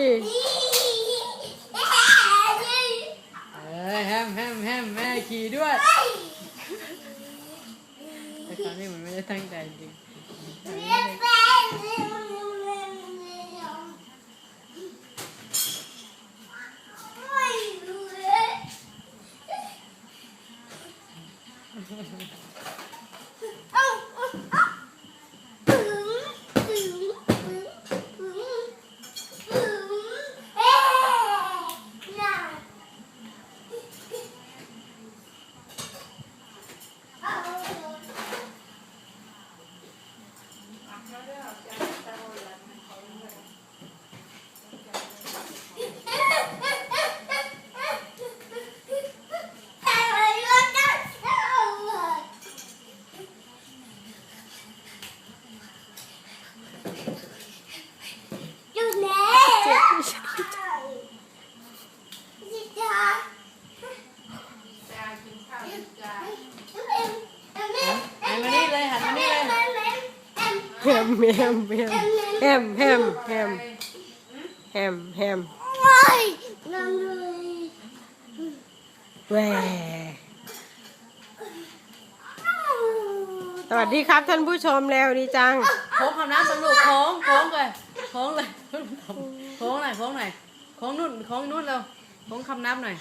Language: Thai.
เออแฮมแฮมแฮมแม่ขี่ด้วยแต่ครั้งนี้มันไม่ได้ตั้งใจจริง señora, ¿qué ha estado? แฮมแฮมแฮมแฮมแฮมแฮมแฮมแฮมแหวสวัสดีครับท่านผู้ชมแล้วดีจังโค้งคำน้ำสนุกโค้งโค้งเลยโค้งเลยโค้งหน่อยโค้งหน่อยโค้งนู่นโค้งนู่นเร็วโค้งคำน้ำหน่อย